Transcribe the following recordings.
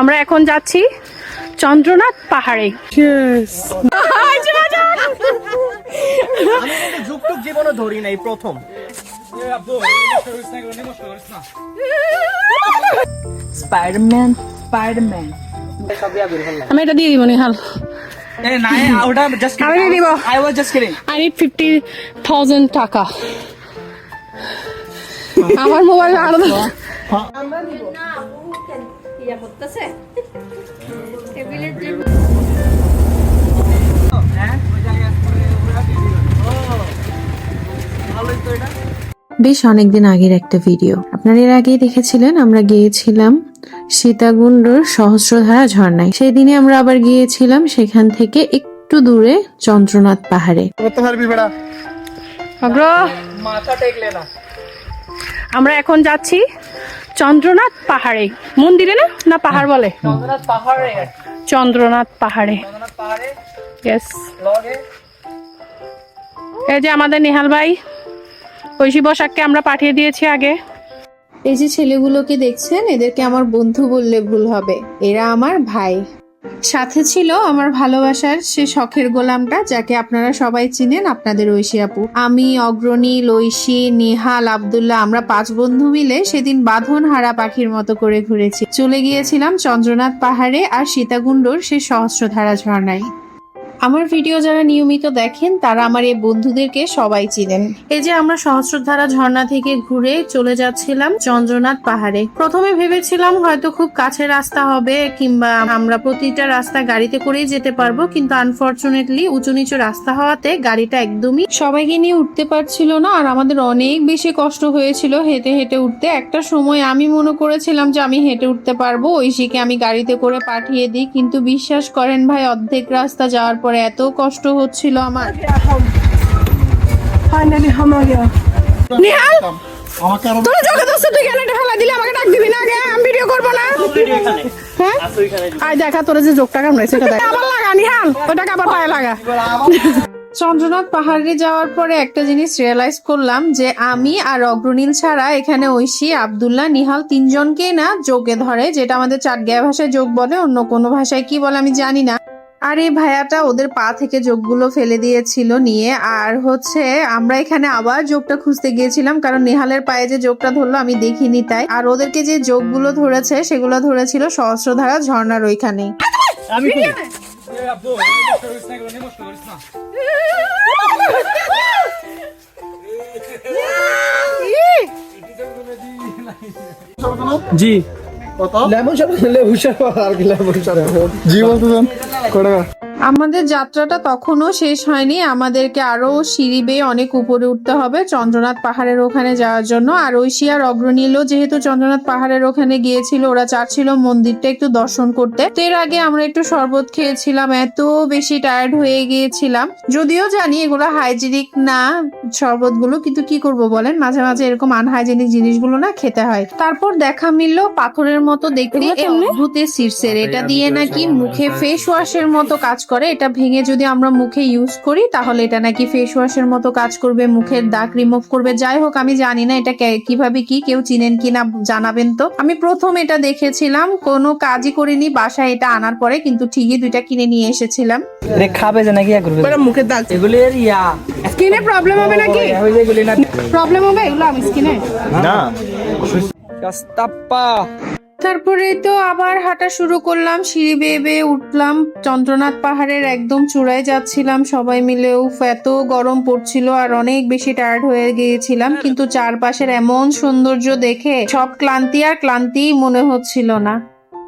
আমরা এখন যাচ্ছি চন্দ্রনাথ পাহাড়ে। আমি যুগটুক জীবনে ধরি নাই প্রথম। স্পাইডারম্যান স্পাইডারম্যান আমি এটা দিয়ে দিব নিহাল। ওটা জাস্ট আমি দিয়ে দিব। I was just I need fifty thousand টাকা। আমার মোবাইল বেশ অনেকদিন আগের একটা ভিডিও। আপনারা এর আগেই দেখেছিলেন আমরা গিয়েছিলাম সীতাকুণ্ডর সহস্রধারা ঝর্ণায়। সেই দিনে আমরা আবার গিয়েছিলাম সেখান থেকে একটু দূরে চন্দ্রনাথ পাহাড়ে। মাথা টেকলে না। আমরা এখন যাচ্ছি চন্দ্রনাথ পাহাড়ে। মন্দিরে না? না পাহাড় বলে? চন্দ্রনাথ পাহাড়ে। চন্দ্রনাথ পাহাড়ে। ইয়েস এই যে আমাদের নিহাল ভাই ঐশী বসাককে আমরা পাঠিয়ে দিয়েছি আগে। এই যে ছেলেগুলোকে দেখছেন এদেরকে আমার বন্ধু বললে ভুল হবে। এরা আমার ভাই। সাথে ছিল আমার ভালোবাসার সে শখের গোলামটা, যাকে আপনারা সবাই চিনেন, আপনাদের ঐশী আপু। আমি, অগ্রণী লৈশী নেহাল আবদুল্লাহ, আমরা পাঁচ বন্ধু মিলে সেদিন বাঁধন হারা পাখির মতো করে ঘুরেছি। চলে গিয়েছিলাম চন্দ্রনাথ পাহাড়ে আর সীতাকুণ্ডর সে সহস্রধারা ঝর্ণায়। আমার ভিডিও যারা নিয়মিত দেখেন, তারা আমার এই বন্ধুদেরকে সবাই চিনেন। এই যে আমরা সহস্রধারা ঝর্ণা থেকে ঘুরে চলে যাচ্ছিলাম চন্দ্রনাথ পাহাড়ে। প্রথমে ভেবেছিলাম হয়তো খুব কাছে রাস্তা হবে, কিংবা আমরা প্রতিটা রাস্তা গাড়িতে করেই যেতে পারব, কিন্তু আনফরচুনেটলি উঁচু নিচু রাস্তা হওয়াতে গাড়িটা একদমই সবাইকে নিয়ে উঠতে পারছিল না, আর আমাদের অনেক বেশি কষ্ট হয়েছিল হেঁটে হেঁটে উঠতে। একটা সময় আমি মনে করেছিলাম যে আমি হেঁটে উঠতে পারব, ঐশীকে আমি গাড়িতে করে পাঠিয়ে দিই, কিন্তু বিশ্বাস করেন ভাই, অর্ধেক রাস্তা যাওয়ার পরে এত কষ্ট হচ্ছিল আমার। নিহাল আমাকে আরও তোরা তুই কেন এটা ফেলা দিলে আমাকে ডাক দিবি না আগে আমি ভিডিও করব না। হ্যাঁ? আয় দেখা তোরা যে যোগটা কামড়াইছে এটা আবার লাগা নিহাল ওটাকে আবার পায়ে লাগা? চন্দ্রনাথ পাহাড়ে যাওয়ার পরে একটা জিনিস রিয়েলাইজ করলাম যে আমি আর অগ্রনীল ছাড়া এখানে ঐশী আবদুল্লাহ নিহাল তিনজনকেই না যোগে ধরে যেটা আমাদের চাটগাঁয়া ভাষায় যোগ বলে অন্য কোনো ভাষায় কি বলে আমি জানি না। আর এই ভাইয়াটা ওদের পা থেকে যোগগুলো ফেলে দিয়েছিল নিয়ে আর হচ্ছে আমরা এখানে আবার যোগটা খুঁজতে গিয়েছিলাম কারণ নেহালের পায়ে যে যোগটা ধরলো আমি দেখিনি তাই। আর ওদেরকে যে যোগগুলো ধরেছে সেগুলো ধরেছিল সহস্রধারা ঝর্ণার ওইখানেই আমি জি। কত? লেমন শরবত লেবু শরবত আর কি লেমন শরবত জি বলতেছেন কয় টাকা? আমাদের যাত্রাটা তখনও শেষ হয়নি। আমাদেরকে আরও সিঁড়ি বেয়ে অনেক উপরে উঠতে হবে। চন্দ্রনাথ পাহাড়ের ওখানে যাওয়ার জন্য। আর ঐশিয়ার আর অগ্রনীলও যেহেতু চন্দ্রনাথ পাহাড়ের ওখানে গিয়েছিল ওরা চাচ্ছিল মন্দিরটা একটু দর্শন করতে। তো এর আগে আমরা একটু শরবত খেয়েছিলাম এত বেশি টায়ার্ড হয়ে গিয়েছিলাম। যদিও জানি এগুলো হাইজেনিক না শরবতগুলো কিন্তু কি করব বলেন? মাঝে মাঝে এরকম আনহাইজেনিক জিনিসগুলো না খেতে হয়। তারপর দেখা মিলল পাথরের মতো দেখতে অদ্ভুতের শীর্ষের এটা দিয়ে নাকি মুখে ফেস ওয়াশের মতো কাজ করে এটা ভেঙে যদি আমরা মুখে ইউজ করি তাহলে এটা নাকি ফেস ওয়াশের মতো কাজ করবে মুখের দাগ রিমুভ করবে। যাই হোক আমি জানি না এটা কীভাবে কি কেউ চিনেন কিনা জানাবেন তো। আমি প্রথম এটা দেখেছিলাম কোনো কাজই করিনি বাসায় এটা আনার পরে কিন্তু ঠিকই দুইটা কিনে নিয়ে এসেছিলাম। রে খাবে যে নাকি করবে মুখের দাগ। এগুলি এর ইয়া। স্কিনে প্রবলেম হবে নাকি? প্রবলেম হবে? এগুলো আমি স্কিনে? না। কাস্তাপ্পা। তারপরে তো আবার হাঁটা শুরু করলাম, সিঁড়ি বেয়ে বেয়ে উঠলাম। চন্দ্রনাথ পাহাড়ের একদম চূড়ায় যাচ্ছিলাম, সবাই মিলেও এত গরম পড়ছিল আর অনেক বেশি টায়ার্ড হয়ে গিয়েছিলাম, কিন্তু চারপাশের এমন সৌন্দর্য দেখে সব ক্লান্তি আর ক্লান্তি মনে হচ্ছিল না।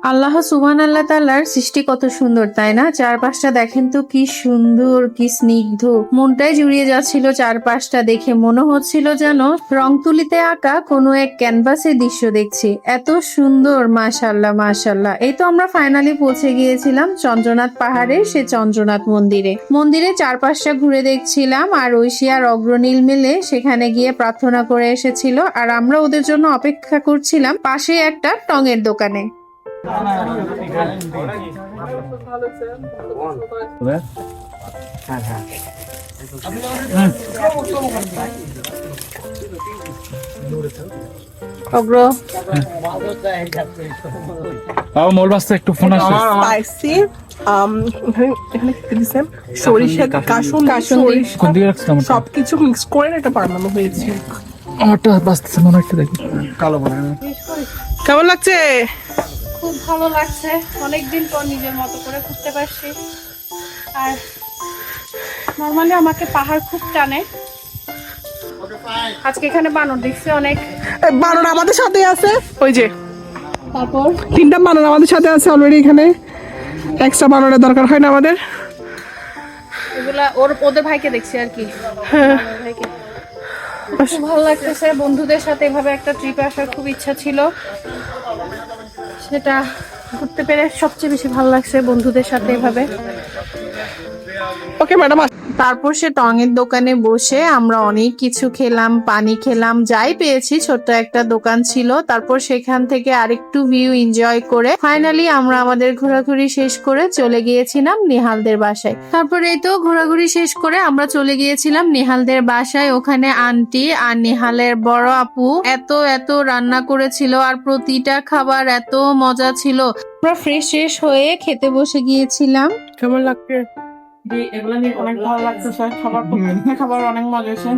আল্লাহ সুবান আল্লাহ তাল্লার সৃষ্টি কত সুন্দর, তাই না? চারপাশটা দেখেন তো কি সুন্দর, কি স্নিগ্ধ। মনটাই জুড়িয়ে যাচ্ছিল চারপাশটা দেখে। মনে হচ্ছিল যেন রং তুলিতে আঁকা কোনো এক ক্যানভাসের দৃশ্য দেখছি। এত সুন্দর মাশাল্লাহ মাশাল্লাহ এই তো আমরা ফাইনালি পৌঁছে গিয়েছিলাম চন্দ্রনাথ পাহাড়ে, সে চন্দ্রনাথ মন্দিরে। মন্দিরে চারপাশটা ঘুরে দেখছিলাম আর ঐশিয়ার অগ্রনীল মিলে সেখানে গিয়ে প্রার্থনা করে এসেছিল। আর আমরা ওদের জন্য অপেক্ষা করছিলাম পাশে একটা টঙের দোকানে। অগ্র। মোর বাস্তে একটু ফোন আসছে স্পাইসি um, এখানে এখানে কি দিয়েছে সরিষা কোন দিকে সবকিছু মিক্স করে এটা বানানো হয়েছে। আমারটা বাঁচতেছে মনে হয় দেখি। কালো বানায় কেমন লাগছে? ভালো লাগছে। অনেকদিন পর নিজের মতো করে ঘুরতে পারছি। আর নর্মালি আমাকে পাহাড় খুব টানে। আজকে এখানে বানর দেখছি অনেক। বানর আমাদের সাথে আছে। ওই যে। তারপর? তিনটা বানর আমাদের সাথে আছে অলরেডি এখানে। এক্সট্রা বানরের দরকার হয় না আমাদের। এগুলা ওর ওদের ভাইকে দেখছি আর কি। ওদের খুব ভালো লাগতেছে। বন্ধুদের সাথে এভাবে একটা ট্রিপে আসার খুব ইচ্ছা ছিল। সেটা ঘুরতে পেরে সবচেয়ে বেশি ভালো লাগছে বন্ধুদের সাথে এভাবে। ওকে ম্যাডাম তারপর সে টঙের দোকানে বসে আমরা অনেক কিছু খেলাম, পানি খেলাম, যাই পেয়েছি, ছোট্ট একটা দোকান ছিল। তারপর সেখান থেকে আরেকটু ভিউ এনজয় করে ফাইনালি আমরা আমাদের ঘোরাঘুরি শেষ করে চলে গিয়েছিলাম নেহালদের বাসায়। তারপর তো ঘোরাঘুরি শেষ করে আমরা চলে গিয়েছিলাম নেহালদের বাসায়। ওখানে আন্টি আর নেহালের বড় আপু এত এত রান্না করেছিল আর প্রতিটা খাবার এত মজা ছিল। আমরা ফ্রেশ শেষ হয়ে খেতে বসে গিয়েছিলাম। কেমন লাগছে? অনেক ভালো লাগছে খাবার খাবার অনেক মজা হয়েছে।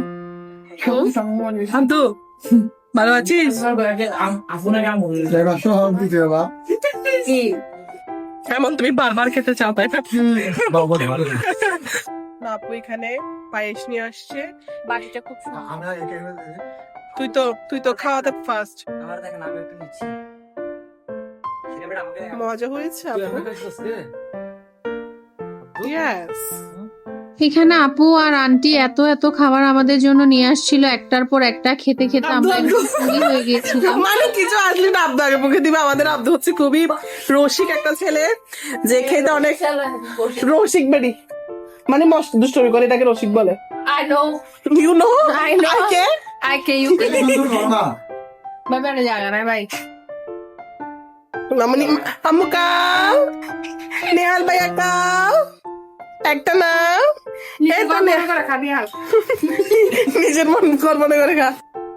শান্তু ভালো আছিস? এমন তুমি বারবার খেতে চাও তাই আপু এখানে পায়েস নিয়ে আসছে। বাড়িটা খুব তুই তো তুই তো খাওয়াতে ফার্স্ট মজা হয়েছে ইয়েস এখানে আপু আর আন্টি এত এত খাবার আমাদের জন্য নিয়ে আসছিল একটার পর একটা খেতে খেতে আমরা ফুলি হয়ে গিয়েছিলাম। মানে কিছু আসলে না আব্দু আগে মুখে দিবে আমাদের আব্দু হচ্ছে খুবই রসিক একটা ছেলে যে খেতে অনেক রসিক বেডি। মানে মস্ত দুষ্টমি করে এটাকে রসিক বলে। I know, you know I know. কে I can you can. না ভাই বেড়ে জায়গা নাই ভাই ভাইয়া কাও একটা না তো নে- নিজের মন কর মনে করে খা।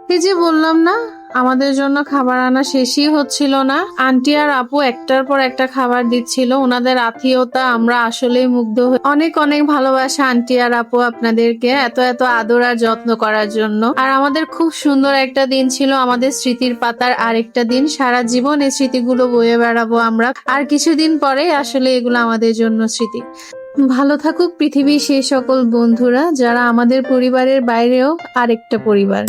এই যে বললাম না আমাদের জন্য খাবার আনা শেষই হচ্ছিল না। আন্টি আর আপু একটার পর একটা খাবার দিচ্ছিল। ওনাদের আত্মীয়তা আমরা আসলেই মুগ্ধ হই। অনেক অনেক ভালোবাসা আন্টি আর আপু আপনাদেরকে এত এত আদর আর যত্ন করার জন্য। আর আমাদের খুব সুন্দর একটা দিন ছিল আমাদের স্মৃতির পাতার আরেকটা দিন। সারা জীবন এই স্মৃতিগুলো বয়ে বেড়াবো আমরা। আর কিছুদিন পরে আসলে এগুলো আমাদের জন্য স্মৃতি। ভালো থাকুক পৃথিবীর সেই সকল বন্ধুরা যারা আমাদের পরিবারের বাইরেও আরেকটা পরিবার।